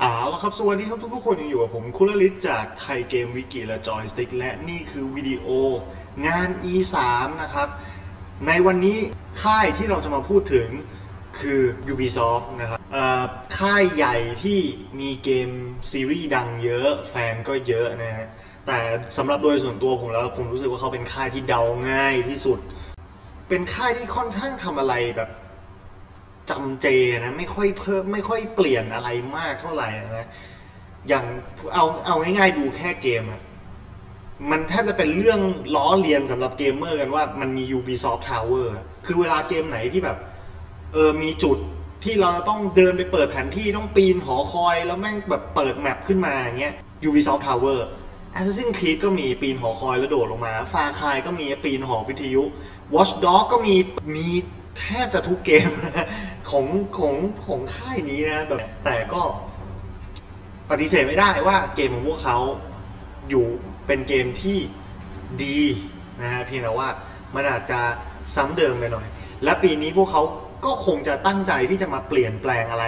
เอาละครับสวัสดีครับทุกๆคนยังอยู่กับผมคุลลิศจากไทยเกมวิกิและจอยสติ๊กและนี่คือวิดีโองาน E3 นะครับ ในวันนี้ค่ายที่เราจะมาพูดถึงคือ Ubisoft นะครับค่ายใหญ่ที่มีเกมซีรีส์ดังเยอะแฟนก็เยอะนะฮะแต่สำหรับโดยส่วนตัวผมแล้วผมรู้สึกว่าเขาเป็นค่ายที่เดาง่ายที่สุด เป็นค่ายที่ค่อนข้างทำอะไรแบบ จำเจนะไม่ค่อยเพิ่มไม่ค่อยเปลี่ยนอะไรมากเท่าไหร่นะอย่างเอาเอาง่ายๆดูแค่เกมอะมันแทบจะเป็นเรื่องล้อเลียนสำหรับเกมเมอร์กันว่ามันมี Ubisoft Tower คือเวลาเกมไหนที่แบบเออมีจุดที่เราต้องเดินไปเปิดแผนที่ต้องปีนหอคอย แล้วแม่งแบบเปิดแมปขึ้นมาอย่างเงี้ย Ubisoft Tower Assassin's Creed ก็มีปีนหอคอยแล้วโดดลงมา ฟาคายก็มีปีนหอวิทยุ Watch Dog ก็มีมีแทบจะทุกเกม ของของของค่ายนี้นะแบบแต่ก็ปฏิเสธไม่ได้ว่าเกมของพวกเขาอยู่เป็นเกมที่ดีนะฮะเพียงแต่ว่ามันอาจจะซ้ำเดิมไปหน่อย และปีนี้พวกเขาก็คงจะตั้งใจที่จะมาเปลี่ยนแปลงอะไร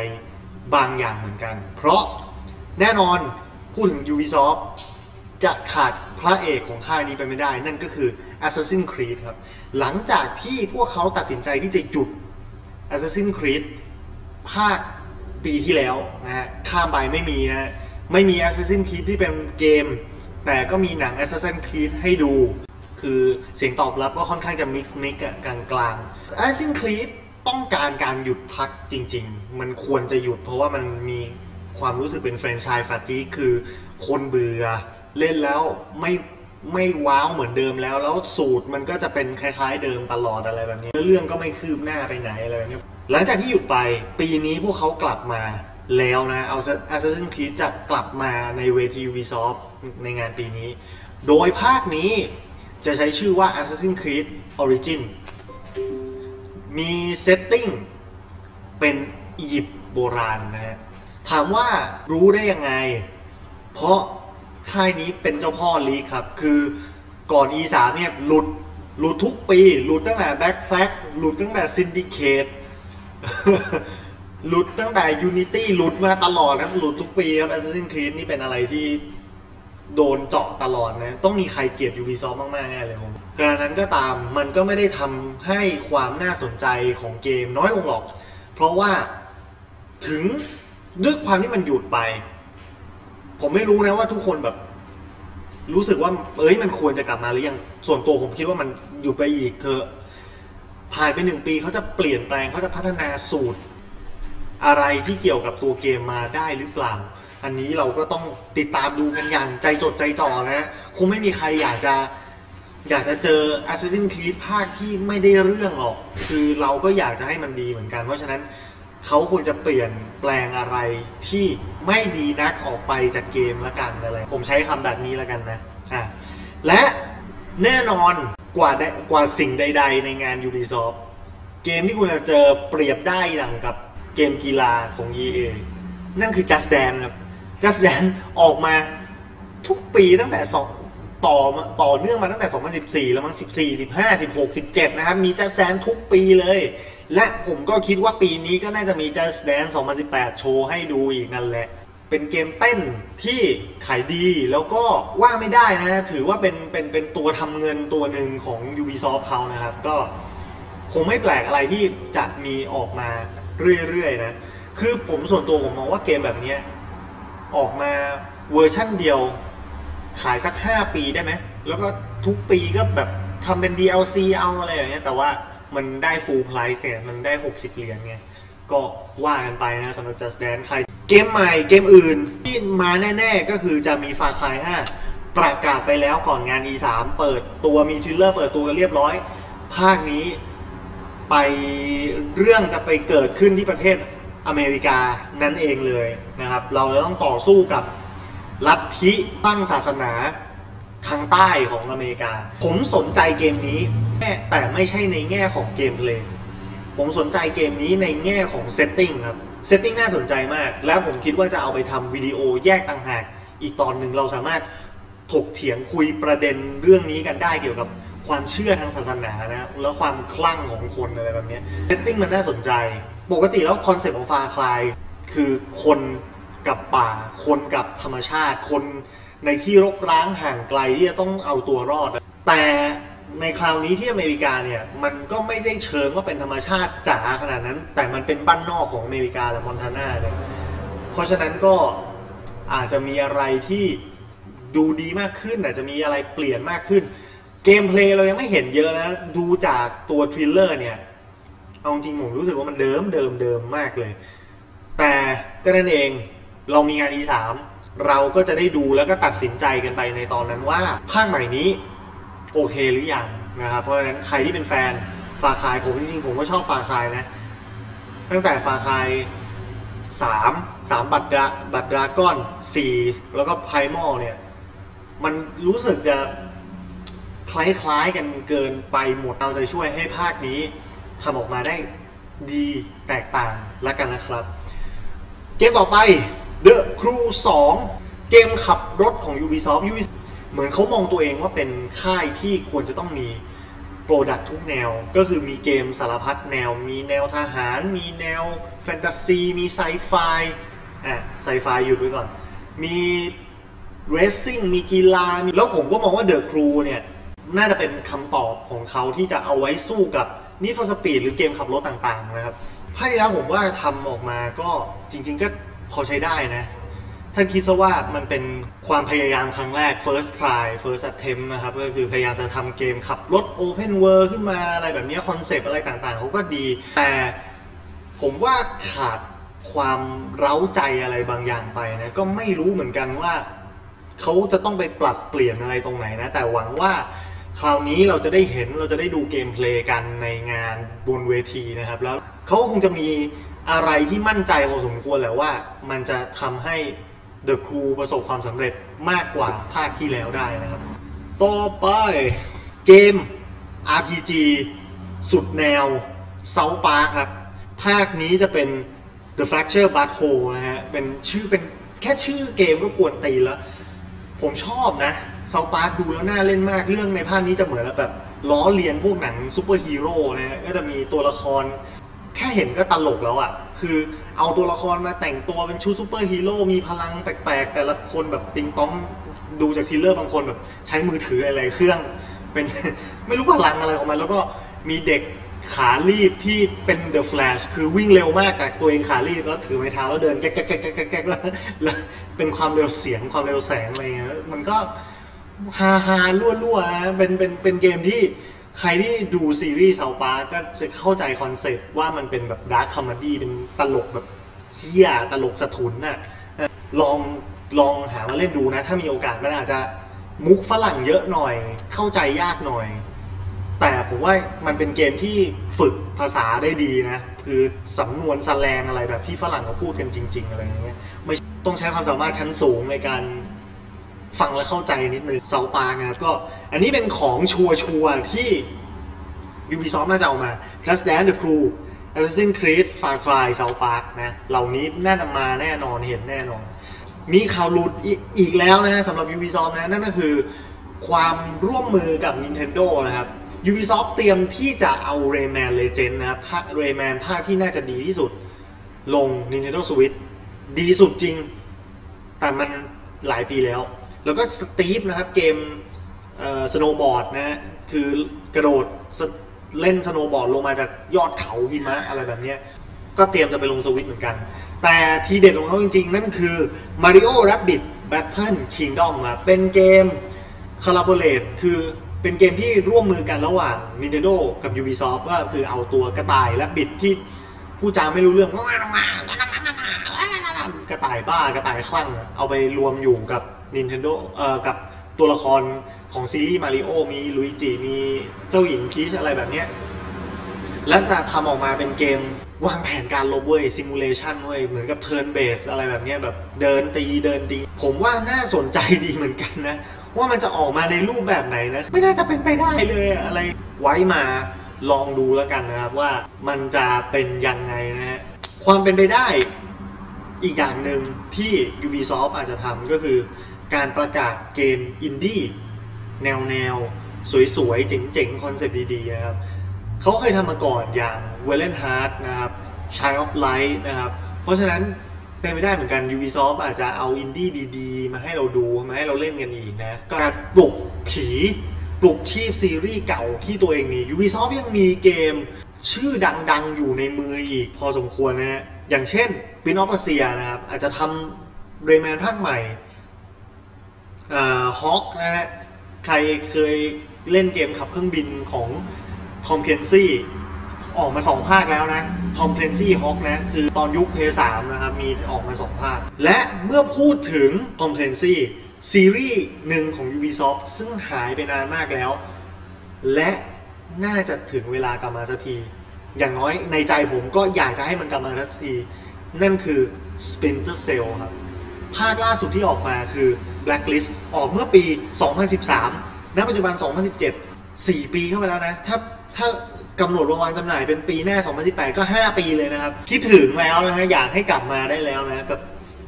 บางอย่างเหมือนกัน เพราะแน่นอนพูดถึง Ubisoft จะขาดพระเอกของค่ายนี้ไปไม่ได้ นั่นก็คือ Assassin's Creed ครับ หลังจากที่พวกเขาตัดสินใจที่จะหยุด Assassin's Creed ภาคปีที่แล้วนะฮะข้ามไปไม่มีนะฮะไม่มี Assassin's Creed ที่เป็นเกม แต่ก็มีหนัง Assassin's Creed ให้ดู คือเสียงตอบรับก็ค่อนข้างจะมิกซ์มิกกลางกลางๆ Assassin's Creed ต้องการการหยุดพักจริง ๆ มันควรจะหยุดเพราะว่ามันมีความรู้สึกเป็นแฟรนไชส์ฟาติคือคนเบื่อเล่นแล้วไม่ ไม่ว้าวเหมือนเดิมแล้ว แล้วสูตรมันก็จะเป็นคล้ายๆ เดิมตลอดอะไรแบบนี้เรื่องก็ไม่คืบหน้าไปไหนอะไรแบบนี้หลังจากที่หยุดไปปีนี้พวกเขากลับมาแล้วนะเอา Assassin's Creed จะกลับมาในเวที Ubisoft ในงานปีนี้ โดยภาคนี้จะใช้ชื่อว่า Assassin's Creed Origin มีเซตติ้งเป็นอียิปต์โบราณนะฮะถามว่ารู้ได้ยังไง เพราะ ค่ายนี้เป็นเจ้าพ่อลีกครับ คือก่อน E3 เนี่ยหลุดหลุดทุกปี หลุดตั้งแต่ Back Fact หลุดตั้งแต่ Syndicate หลุดตั้งแต่ Unity หลุดมาตลอดครับ หลุดทุกปีครับ Assassin's Creed นี่เป็นอะไรที่โดนเจาะตลอดนะ ต้องมีใครเกลียด Ubisoft มากๆแน่เลยผมการนั้นก็ตามมันก็ไม่ได้ทำให้ความน่าสนใจของเกมน้อยลงหรอก เพราะว่าถึงด้วยความที่มันหยุดไป ผมไม่รู้นะว่าทุกคนแบบ รู้สึกว่า เอ้ยมันควรจะกลับมาหรือยังส่วนตัวผมคิดว่ามันหยุดไปอีกเถอะผ่านไปหนึ่งปีเขาจะเปลี่ยนแปลงเขาจะพัฒนาสูตร อะไรที่เกี่ยวกับตัวเกมมาได้หรือเปล่า อันนี้เราก็ต้องติดตามดูกันอย่างใจจดใจจ่อนะคงไม่มีใครอยากจะอยากจะเจอ Assassin's Creed ภาคที่ไม่ได้เรื่องหรอก คือเราก็อยากจะให้มันดีเหมือนกัน เพราะฉะนั้น เขาควรจะเปลี่ยนแปลงอะไรที่ไม่ดีนักออกไปจากเกมละกันอะไรผมใช้คำแบบนี้ละกันนะอะและแน่นอนกว่าได้กว่าสิ่งใด ๆ ในงาน Ubisoft เกมที่คุณจะเจอเปรียบได้ดังกับเกมกีฬาของ EA นั่นคือ Just Dance ครับ Just Dance ออกมาทุกปีตั้งแต่สองต่อต่อเนื่องมาตั้งแต่ 2014 แล้วมั้ง14 15 16 17 นะครับ มี Just Dance ทุกปีเลย และผมก็คิดว่าปีนี้ก็น่าจะมี Just Dance 2018 โชว์ให้ดูอีกนั่นแหละ เป็นเกมเต้นที่ขายดีแล้วก็ว่าไม่ได้นะ ถือว่าเป็นเป็นเป็นตัวทำเงินตัวหนึ่งของ Ubisoft เขานะครับ ก็คงไม่แปลกอะไรที่จะมีออกมาเรื่อยๆนะ คือผมส่วนตัวผมมองว่าเกมแบบนี้ออกมาเวอร์ชั่นเดียวขายสัก 5 ปีได้ไหม แล้วก็ทุกปีก็แบบทำเป็น DLC เอาอะไรอย่างเงี้ย แต่ว่า มันได้ full price เนี่ย มันได้ 60 เหรียญไง ก็ว่ากันไปนะสำหรับ Just Dance ใคร เกมใหม่เกมอื่นที่มาแน่ ๆ ก็คือจะมีฟาคาย5ประกาศไปแล้วก่อนงาน E3 เปิดตัวมีทริลเลอร์เปิดตัวกันเรียบร้อย ภาคนี้ไปเรื่องจะไปเกิดขึ้นที่ประเทศอเมริกานั่นเองเลยนะครับ เราจะต้องต่อสู้กับลัทธิตั้งศาสนา ทางใต้ของอเมริกา ผมสนใจเกมนี้แค่แต่ไม่ใช่ในแง่ของเกมเพลย์ผมสนใจเกมนี้ในแง่ของเซตติ้งครับเซตติ้งน่าสนใจมาก แล้วผมคิดว่าจะเอาไปทำวิดีโอแยกต่างหาก อีกตอนหนึ่งเราสามารถถกเถียงคุยประเด็นเรื่องนี้กันได้เกี่ยวกับความเชื่อทางศาสนานะแล้วความคลั่งของคนอะไรแบบนี้เซตติ้งมันน่าสนใจ ปกติแล้วคอนเซ็ปต์ของฟาคลายคือคนกับป่า คนกับธรรมชาติคน ในที่รกร้างห่างไกลที่จะต้องเอาตัวรอด แต่ในคราวนี้ที่อเมริกาเนี่ยมันก็ไม่ได้เชิงว่าเป็นธรรมชาติจ๋าขนาดนั้น แต่มันเป็นบ้านนอกของอเมริกาและมอนทานาเนี่ยเพราะฉะนั้นก็อาจจะมีอะไรที่ดูดีมากขึ้นอาจจะมีอะไรเปลี่ยนมากขึ้น เกมเพลย์เรายังไม่เห็นเยอะนะ ดูจากตัวทริลเลอร์เนี่ย เอาจริงผมรู้สึกว่ามันเดิมเดิมเดิมมากเลย แต่ก็นั่นเองเรามีงาน E3 เราก็จะได้ดูแล้วก็ตัดสินใจกันไปในตอนนั้นว่าภาคใหม่นี้โอเคหรือยังนะครับเพราะฉะนั้นใครที่เป็นแฟนฟาคายผมจริงๆผมก็ชอบฟาคายนะ ตั้งแต่ฟาคายสามสามบัตรดาบัตรดราก้อนสี่แล้วก็ไพมอลเนี่ย มันรู้สึกจะคล้ายๆกันเกินไปหมดเอาใจช่วยให้ภาคนี้ทำออกมาได้ดีแตกต่างแล้วกันนะครับ เกมต่อไป The Crew 2 เกมขับรถของ Ubisoft Ubisoft เหมือนเขามองตัวเองว่าเป็นค่ายที่ควรจะต้องมีโปรดักทุกแนว ก็คือมีเกมสารพัดแนว มีแนวทหาร มีแนวแฟนตาซี มีไซไฟ อะ ไซไฟหยุดไว้ก่อน มีเรซซิ่ง มีกีฬา แล้วผมก็มองว่า The Crew เนี่ย น่าจะเป็นคำตอบของเขาที่จะเอาไว้สู้กับนิฟสปีดหรือเกมขับรถต่างๆนะครับภาคที่แล้วผมว่าทำออกมาก็จริง ๆ ก็ พอใช้ได้นะถ้าคิดซะว่ามันเป็นความพยายามครั้งแรก first try first attempt นะครับ ก็คือพยายามจะทำเกมขับรถ open world ขึ้นมาอะไรแบบนี้คอนเซปต์อะไรต่างๆ เขาก็ดี แต่ผมว่าขาดความเร้าใจอะไรบางอย่างไปนะ ก็ไม่รู้เหมือนกันว่าเขาจะต้องไปปรับเปลี่ยนอะไรตรงไหนนะ แต่หวังว่าคราวนี้เราจะได้เห็นเราจะได้ดูเกมเพลย์กันในงานบนเวทีนะครับ แล้วเขาคงจะมี อะไรที่มั่นใจพอสมควรแหละว่า มันจะทำให้ The Crew ประสบความสำเร็จมากกว่าภาคที่แล้วได้นะครับ ต่อไปเกม RPG สุดแนว South Park ครับ ภาคนี้จะเป็น The Fracture Black Hole นะฮะ เป็นชื่อเป็นแค่ชื่อเกมก็กวนตีแล้ว ผมชอบนะเซาปาร์ดูแล้วน่าเล่นมาก เรื่องในภาคนี้จะเหมือนแบบล้อเลียนพวกหนังซูเปอร์ฮีโร่นะฮะ ก็จะมีตัวละคร แค่เห็นก็ตลกแล้วอะ่ะ คือเอาตัวละครมาแต่งตัวเป็นชุดซูเปอร์ฮีโร่มีพลังแปลกๆ แต่ละคนแบบติงต้องดูจากทีเลอร์บางคนแบบใช้มือถืออะไรเครื่อง เป็นไม่รู้พลังอะไรของมัน แล้วก็มีเด็กขาลีบที่เป็นเดอะแฟลชคือวิ่งเร็วมากแต่ตัวเองขาลีบแล้วถือไม้เท้าแล้วเดินแก๊กแก๊กแก๊กแก๊กแล้วเป็นความเร็วเสียงความเร็วแสงอะไรเงี้ยมันก็ฮาฮาลั่วลั่วๆเป็นเป็นเป็นเกมที่ ใครที่ดูซีรีส์เซาปาก็จะเข้าใจคอนเซ็ปต์ว่ามันเป็นแบบดาร์คคอมดี้เป็นตลกแบบเฮี้ยตลกสะทุนน่ะลองลองหามาเล่นดูนะ ถ้ามีโอกาสมันอาจจะมุกฝรั่งเยอะหน่อย เข้าใจยากหน่อย แต่ผมว่ามันเป็นเกมที่ฝึกภาษาได้ดีนะ คือสำนวนสแลงอะไรแบบที่ฝรั่งเขาพูดกันจริง ๆ อะไรอย่างเงี้ยไม่ต้องใช้ความสามารถชั้นสูงในการ ฟังและเข้าใจนิดนึงเซาปานะครับก็อันนี้เป็นของชัวร์ๆที่ Ubisoft น่าจะเอามา Just Dance The Crew Assassin's Creed Far Cry South Park นะเหล่านี้น่าจะมาแน่นอนเห็นแน่นอน มีข่าวหลุดอีกอีกแล้วนะฮะสำหรับ Ubisoft นะนั่นก็คือความร่วมมือกับ Nintendo นะครับ Ubisoft เตรียมที่จะเอา Rayman Legend นะครับภาค Rayman ภาคที่น่าจะดีที่สุด ลง Nintendo Switch ดีสุดจริง แต่มันหลายปีแล้ว แล้วก็สตีฟนะครับเกมสโนว์บอร์ดนะฮะคือกระโดดเล่นสโนว์บอร์ดลงมาจากยอดเขาหิมะอะไรแบบเนี้ยก็เตรียมจะไปลงสวิตเหมือนกัน แต่ทีเด็ดของเขาจริงๆ นั่นคือ Mario Rabbids Battle Kingdom ครับเป็นเกม collaborate คือเป็นเกมที่ร่วมมือกันระหว่าง Nintendo กับ Ubisoft ก็คือเอาตัวกระต่ายและบิดที่ผู้จาไม่รู้เรื่องกระต่ายบ้ากระต่ายคลั่งเอาไปรวมอยู่กับ Nintendo เอ่อกับตัวละครของซีรีส์มาริโอมีลุยจิมีเจ้าหญิงพีชอะไรแบบเนี้ยและจะทำออกมาเป็นเกมวางแผนการลบเว้ยซิมูเลชันเว้ยเหมือนกับเทิร์นเบสอะไรแบบเนี้ยแบบเดินตีเดินตี ผมว่าน่าสนใจดีเหมือนกันนะ ว่ามันจะออกมาในรูปแบบไหนนะ ไม่น่าจะเป็นไปได้เลยอะไร ไว้มาลองดูแล้วกันนะครับว่ามันจะเป็นยังไงนะฮะความเป็นไปได้อีกอย่างหนึ่งที่ Ubisoft อาจจะทำก็คือ การประกาศเกมอินดี้แนวแนวสวยๆ เจ๋งๆ คอนเซ็ปต์ดีๆ นะครับเขาเคยทำมาก่อนอย่าง w e l l e n Heart นะครับ Child of Light นะครับ เพราะฉะนั้นเป็นไปได้เหมือนกัน Ubisoft อาจจะเอาอินดี้ดีๆ มาให้เราดู มาให้เราเล่นกันอีกนะ การปลุกผีปลุกชีพซีรีส์เก่าที่ตัวเองมี Ubisoft ยังมีเกมชื่อดังๆ อยู่ในมืออีกพอสมควรนะฮะอย่างเช่น p ินอ f เ r ียนะครับ อาจจะทำเรแมนภาคใหม่ ฮอกนะฮะ ใครเคยเล่นเกมขับเครื่องบินของทอมเคนซี่ออกมาสองภาคแล้วนะทอมเพนซี่ฮอกนะ คือตอนยุคเพย์สามนะครับ มีออกมาสองภาค และเมื่อพูดถึงทอมเพนซี่ซีรีส์หนึ่งของ Ubisoft ซึ่งหายไปนานมากแล้ว และน่าจะถึงเวลากลับมาสักที อย่างน้อยในใจผมก็อยากจะให้มันกลับมาสักที นั่นคือ Splinter Cell ครับ ภาคล่าสุดที่ออกมาคือ Blacklist ออกเมื่อปี 2013 ณ ปัจจุบัน 2017 4 ปีเข้าไปแล้วนะ ถ้าถ้ากำหนดวางจำหน่ายเป็นปีหน้า 2018 ก็ 5 ปีเลยนะครับ คิดถึงแล้วนะฮะ อยากให้กลับมาได้แล้วนะกับ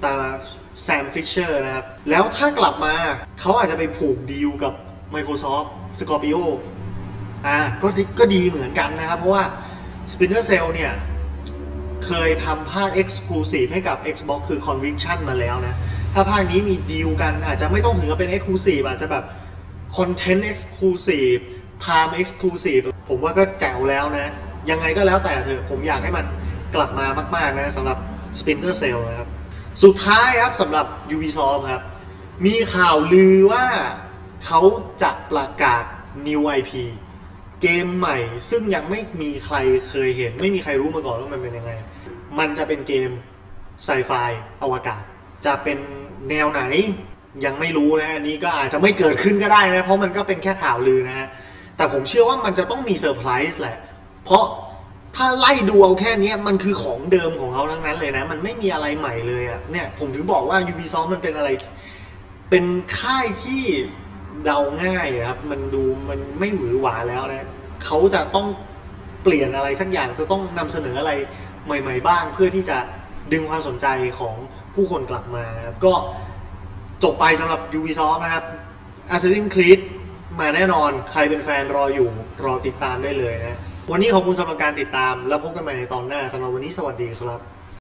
ตาแซมฟิชเชอร์นะครับ แล้วถ้ากลับมาเขาอาจจะไปผูกดีลกับ Microsoft Scorpio อ่าก็ก็ดีเหมือนกันนะครับ เพราะว่า Splinter Cell เนี่ย เคยทำภาค Exclusive ให้กับ Xbox คือ Conviction มาแล้วนะ ถ้าภาคนี้มีดีลกัน อาจจะไม่ต้องถึงกับเป็น Exclusive อาจจะแบบ Content Exclusive Time Exclusive ผมว่าก็แจ๋วแล้วนะ ยังไงก็แล้วแต่เถอะผมอยากให้มันกลับมามาก ๆ นะสำหรับ Splinter Cell นะครับ สุดท้ายครับสำหรับ Ubisoft ครับ มีข่าวลือว่าเขาจะประกาศ New IP เกมใหม่ซึ่งยังไม่มีใครเคยเห็น ไม่มีใครรู้มาก่อนว่ามันเป็นยังไง มันจะเป็นเกมไซไฟอวกาศ จะเป็น แนวไหนยังไม่รู้นะอันนี้ก็อาจจะไม่เกิดขึ้นก็ได้นะ เพราะมันก็เป็นแค่ข่าวลือนะฮะแต่ผมเชื่อว่ามันจะต้องมีเซอร์ไพรส์แหละ เพราะถ้าไล่ดูเอาแค่นี้มันคือของเดิมของเขาทั้งนั้นเลยนะ มันไม่มีอะไรใหม่เลยอะเนี่ยผมถึงบอกว่า Ubisoft มันเป็นอะไร เป็นค่ายที่เดาง่ายครับมันดูมันไม่หวือหวาแล้วนะเขาจะต้องเปลี่ยนอะไรสักอย่างจะต้องนำเสนออะไรใหม่ ๆ บ้าง เพื่อที่จะดึงความสนใจของ ผู้คนกลับมาครับก็จบไปสำหรับ Ubisoft นะครับ Assassin's Creed มาแน่นอนใครเป็นแฟนรออยู่รอติดตามได้เลยนะ วันนี้ขอบคุณสำหรับการติดตาม แล้วพบกันใหม่ในตอนหน้าสำหรับวันนี้สวัสดีครับ